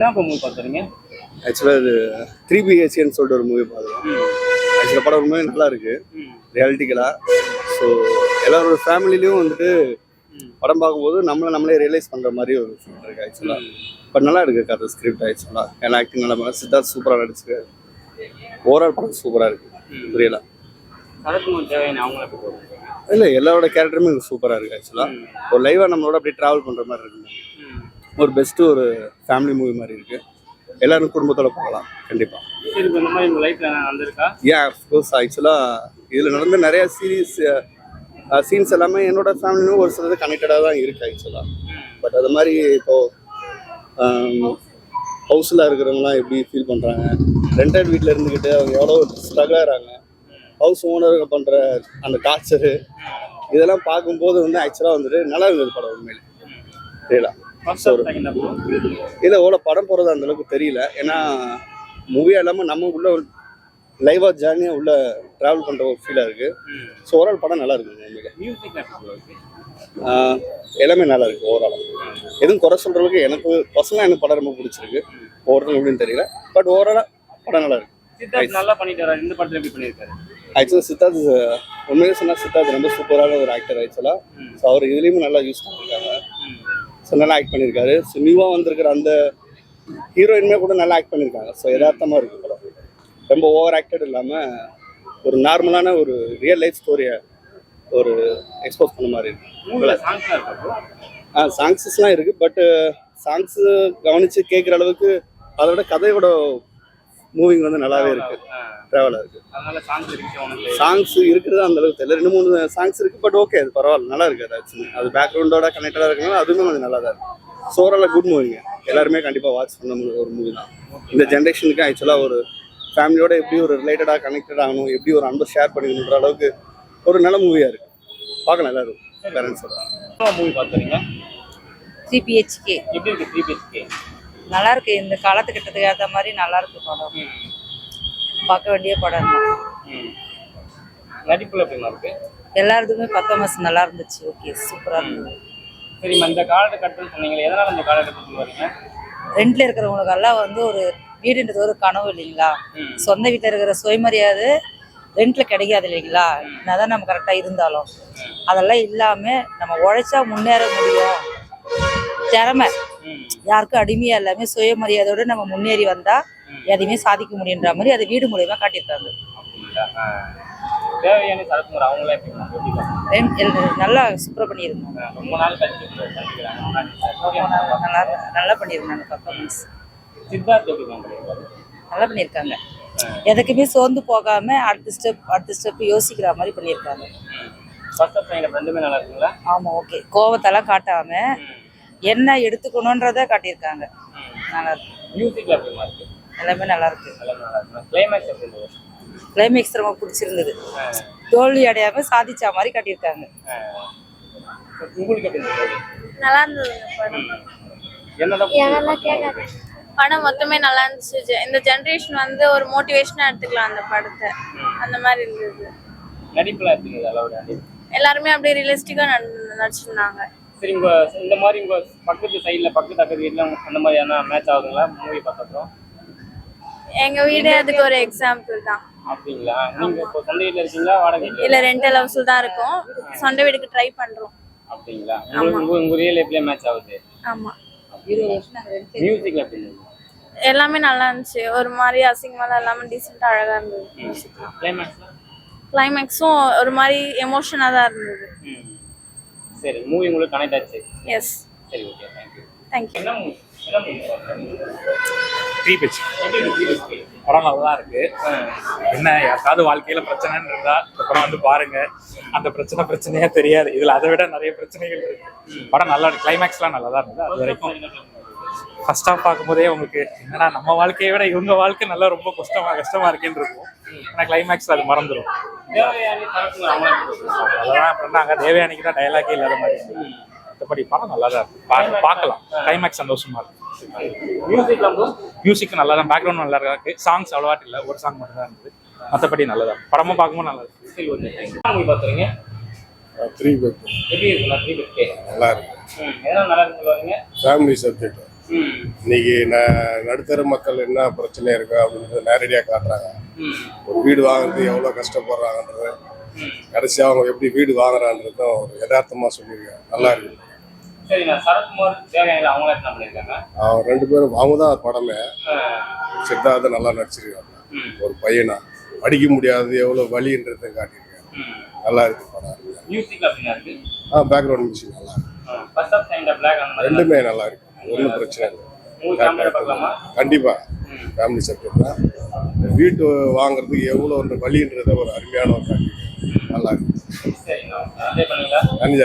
என்ன மூவி பார்த்துறீங்க ஆக்சுவலாக இது த்ரீ பிஹெச்கேன்னு சொல்லிட்டு ஒரு மூவி பார்த்தோம் ஆக்சுவலாக படம் ரொம்பவே நல்லா இருக்கு. ரியாலிட்டிக்கலாக ஸோ எல்லாரோட ஃபேமிலிலையும் வந்துட்டு படம் பார்க்கும்போது நம்மளை நம்மளே ரியலைஸ் பண்ணுற மாதிரி ஒரு ஃபீல் இருக்கு ஆக்சுவலாக பட் நல்லா இருக்கு கதை ஸ்கிரிப்ட் ஆக்சுவலாக எல்லா ஆக்டிங் நல்லா பண்ண சித்தார்த் சூப்பராக நடிச்சிருக்காரு. ஓவரால் படம் சூப்பராக இருக்கு. புரியல. சரத்குமார் தேவையான அவங்கள எப்படி போடுறீங்க இல்லை எல்லாரோட கேரக்டருமே சூப்பராக இருக்கு ஆக்சுவலாக ஒரு லைவாக நம்மளோட அப்படியே ட்ராவல் பண்ணுற மாதிரி இருக்கு. ஒரு பெஸ்ட்டு ஒரு ஃபேமிலி மூவி மாதிரி இருக்கு. எல்லாரும் குடும்பத்தோட போகலாம் கண்டிப்பாக சரி இந்த மாதிரி உங்கள் லைஃப்பில் நடந்திருக்கா? ஏன் அஃப்கோர்ஸ் ஆக்சுவலாக இதில் நடந்த நிறைய சீரீஸ் சீன்ஸ் எல்லாமே என்னோட ஃபேமிலியும் ஒரு சிலது கனெக்டடாக தான் இருக்குது ஆக்சுவலாக பட் அது மாதிரி இப்போ ஹவுஸில் இருக்கிறவங்களாம் எப்படி ஃபீல் பண்ணுறாங்க ரெண்டட் வீட்டில் இருந்துக்கிட்டு அவங்க எவ்வளோ ஸ்ட்ரகிள் ஆகிறாங்க ஹவுஸ் ஓனர் பண்ணுற அந்த டார்ச்சரு இதெல்லாம் பார்க்கும்போது வந்து ஆக்சுவலாக வந்துட்டு நல்லா இருந்தது படம் உண்மையிலே. தெரியல ஒரு இல்லை எவ்வளோ படம் போகிறது அந்த அளவுக்கு தெரியல. ஏன்னா மூவியாக இல்லாமல் நம்ம உள்ள லைவாக ஜேர்னியாக உள்ள ட்ராவல் பண்ணுற ஒரு ஃபீலாக இருக்குது ஸோ ஓவரால் படம் நல்லா இருக்குது எல்லாமே நல்லா இருக்கு ஓவரால் எதுவும் குறை சொல்கிறதுக்கு எனக்கு பர்சனலாக எனக்கு படம் ரொம்ப பிடிச்சிருக்கு. ஒவ்வொருத்தரும் எப்படின்னு தெரியல. பட் ஓவராலாக படம் நல்லா இருக்கு. சித்தார்த் நல்லா பண்ணிட்டு வராரு இந்த படத்தில் எப்படி பண்ணியிருக்காரு? ஆக்சுவலாக சித்தார்த் உண்மையிலே சொன்னால் சித்தார்த் ரொம்ப சூப்பரான ஒரு ஆக்டர் ஆக்சுவலாக ஸோ அவர் இதுலேயுமே நல்லா யூஸ் பண்ணியிருக்காங்க ஸோ நல்லா ஆக்ட் பண்ணியிருக்காரு ஸோ நியூவாக வந்திருக்கிற அந்த ஹீரோயினுமே கூட நல்லா ஆக்ட் பண்ணியிருக்காங்க ஸோ யதார்த்தமாக இருக்கு படம். ரொம்ப ஓவர் ஆக்டட் இல்லாமல் ஒரு நார்மலான ஒரு ரியல் லைஃப் ஸ்டோரியை ஒரு எக்ஸ்போஸ் பண்ண மாதிரி இருக்கு? ஆ சாங்ஸஸ்லாம் இருக்குது பட்டு சாங்ஸு கவனித்து கேட்குற அளவுக்கு அதோட கதையோட மூவிங் வந்து நல்லாவே இருக்கு. ட்ராவலாக இருக்குது அதனால சாங்ஸ் இருக்கு சாங்ஸ் இருக்கிறது அந்த அளவுக்கு தெரியல. ரெண்டு மூணு சாங்ஸ் இருக்குது பட் ஓகே அது பரவாயில்ல. நல்லா இருக்கு அது ஆக்சுவலி அது பேக்ரவுண்டோட கனெக்டடாக இருக்கனால அதுவுமே கொஞ்சம் நல்லா தான் இருக்கு. ஓவரால் குட் மூவிங்க எல்லாருமே கண்டிப்பாக வாட்ச் பண்ண ஒரு மூவி தான். இந்த ஜென்ரேஷனுக்கு ஆக்சுவலாக ஒரு ஃபேமிலியோட எப்படி ஒரு ரிலேட்டடாக கனெக்டட் ஆகணும் எப்படி ஒரு அன்பை ஷேர் பண்ணிக்கணுன்ற அளவுக்கு ஒரு நல்ல மூவியாக இருக்கு. பார்க்கலாம் எல்லாரும் பேரண்ட்ஸோட மூவி பார்த்துறீங்க த்ரீ பிஹெச்கே எப்படி இருக்கு? த்ரீ பிஹெச்கே நல்லா இருக்கு இந்த காலத்துக்கிட்டத்துக்கு ஏற்ற மாதிரி நல்லா இருக்கு படம் பார்க்க வேண்டிய படம் தான் நடிப்புல எப்படிமா இருக்கு? எல்லாருக்குமே பர்ஃபார்மன்ஸ் நல்லா இருந்துச்சு ஓகே சூப்பராக இருந்தது. சரிம்மா இந்த காலகட்டத்தில் சொன்னீங்களே எதனால இந்த காலகட்டத்தில் வரீங்க? ரெண்டில் இருக்கிறவங்களுக்கு எல்லாம் வந்து ஒரு வீடுன்றது ஒரு கனவு இல்லைங்களா. சொந்த வீட்டில் இருக்கிற சுயமரியாதை ரெண்ட்ல கிடைக்காது இல்லைங்களா? என்னதான் நம்ம கரெக்டாக இருந்தாலும். அதெல்லாம் இல்லாமல் நம்ம உழைச்சா முன்னேற முடியும். திறமை. யாருக்கும் அடிமையா எல்லாமே சுயமரியாதையோட நம்ம முன்னேறி வந்தா எதையுமே சாதிக்க முடியுன்ற மாதிரி அதை வீடு மூலியமா காட்டியிருக்காங்க. தேவையான நல்லா சூப்பராக பண்ணியிருந்தாங்க. ரொம்ப நாள் நல்லா நல்லா பண்ணியிருந்தாங்க பர்ஃபார்மன்ஸ் சித்தார்த் நல்லா பண்ணியிருக்காங்க. எதுக்குமே சோர்ந்து போகாம அடுத்த ஸ்டெப் அடுத்த ஸ்டெப் யோசிக்கிற மாதிரி பண்ணியிருக்காங்க. ஃபர்ஸ்ட் ஆஃப் நல்லா இருக்குங்களா? ஆமா ஓகே கோவத்தெல்லாம் காட்டாம என்ன எடுத்துக்கணுன்றத காட்டியிருக்காங்க. நல்லா இருக்கு. மியூசிக்ல எப்படிமா இருக்கு? எல்லாமே நல்லா இருக்கு. எல்லாமே நல்லா இருக்கு. கிளைமேக்ஸ் கிளைமேக்ஸ் ரொம்ப பிடிச்சிருந்தது. தோல்வி அடையாம சாதிச்ச மாதிரி காட்டியிருக்காங்க. உங்களுக்கு நல்லா இருந்தது படம். மொத்தமே நல்லா இருந்துச்சு. ஜெ- இந்த ஜென்ரேஷன் வந்து ஒரு மோட்டிவேஷனா எடுத்துக்கலாம் அந்த படத்தை. அந்த மாதிரி இருந்தது. நடிப்புல எல்லாருமே அப்படியே ரியலிஸ்டிக்கா நடிச்சிருந்தாங்க. சரி இந்த மாதிரி உங்க பக்கத்து சைடுல பக்கத்து அக்கத்து வீட்டுல அந்த மாதிரி என்ன மேட்ச் ஆகுதுங்களா மூவி பார்த்தப்பறம் எங்க வீடு அதுக்கு ஒரு எக்ஸாம்பிள் தான். அப்படிங்களா? நீங்க இப்போ சொந்த வீட்டுல இருக்கீங்களா? வாடகை இல்ல ரெண்டல் ஹவுஸ்ல தான் இருக்கும். சொந்த வீடுக்கு ட்ரை பண்றோம். அப்படிங்களா? உங்களுக்கு உங்க உங்க ரியல் லைஃப்ல மேட்ச் ஆகுது. ஆமா. மியூசிக்ல எப்படி இருந்தது? எல்லாமே நல்லா இருந்துச்சு. ஒரு மாதிரி அசிங்கமெல்லாம் இல்லாம டீசெண்டா அழகா இருந்தது. கிளைமேக்ஸும் ஒரு மாதிரி எமோஷனா தான் இருந்தது. சரி மூவி உங்களுக்கு கனெக்ட் ஆச்சு. எஸ் சரி okay thank you thank you என்ன மூவி என்ன மூவி த்ரீ படம் நல்லா தான் இருக்கு. என்ன யாருக்காவது வாழ்க்கையில பிரச்சனைன்னு இருந்தா இந்த படம் வந்து பாருங்க. அந்த பிரச்சனை பிரச்சனையா தெரியாது. இதுல அதை விட நிறைய பிரச்சனைகள் இருக்கு. படம் நல்லா இருக்கு. கிளைமேக்ஸ்லாம் நல்லா தான் இருந்தது. அது வரைக்கும் ஃபர்ஸ்ட் ஹாஃப் பார்க்கும்போதே உங்களுக்கு என்னடா நம்ம வாழ்க்கையை விட இவங்க வாழ்க்கை நல்லா ரொம்ப கஷ்டமா கஷ்டமா இருக்குன்னு இருக்கும். ஆனா கிளைமேக்ஸ் அது மறந்துடும்? அதெல்லாம் பண்ணாங்க தேவயானிக்கு தான் டயலாக்கே இல்லாத மாதிரி. மற்றபடி படம் நல்லா தான் இருக்கு. பார்க்கலாம். கிளைமேக்ஸ் சந்தோஷமா இருக்கு? மியூசிக் நல்லா தான். பேக்ரவுண்ட் நல்லா இருக்கு. சாங்ஸ் அவ்வளோவாட்டு இல்லை. ஒரு சாங் மட்டும் தான் இருந்தது. மற்றபடி நல்லதா படமும் பார்க்கும்போது நல்லா இருக்கு. பார்த்துறீங்க த்ரீ பேக் எப்படி நல்லா இருக்கு. நல்லா ஃபேமிலி சப்ஜெக்ட் ம். இன்னைக்கு ந நடுத்தர மக்கள் என்ன பிரச்சனை இருக்கு அப்படின்றத நேரடியாக காட்டுறாங்க. ஒரு வீடு வாங்குறது எவ்வளோ கஷ்டப்படுறாங்கன்றது. கடைசியாக அவங்க எப்படி வீடு வாங்குறான்றதும் ஒரு யதார்த்தமாக சொல்லியிருக்காங்க. நல்லா இருக்கு. அவங்க ரெண்டு பேரும் அவங்க தான் படமே. சித்தார்த்த நல்லா நடிச்சிருக்காங்க. ஒரு பையனா. படிக்க முடியாது எவ்வளோ வலின்றதை காட்டியிருக்காங்க. நல்லா இருக்கு படம். ஆ பேக்ரவுண்ட் மியூசிக் நல்லா இருக்கு. ரெண்டுமே நல்லா இருக்கு. ஒன்றும் பிரச்சனை இல்லை. உங்களுக்கு ஃபேமிலியோட பார்க்கலாமா? கண்டிப்பா. ம். ஃபேமிலி சப்ஜெக்ட் தான். வீட்டு வாங்குறதுக்கு எவ்வளோ ஒரு வழின்றத ஒரு அருமையான ஒரு காட்சி. நல்லா இருக்கு. நன்றி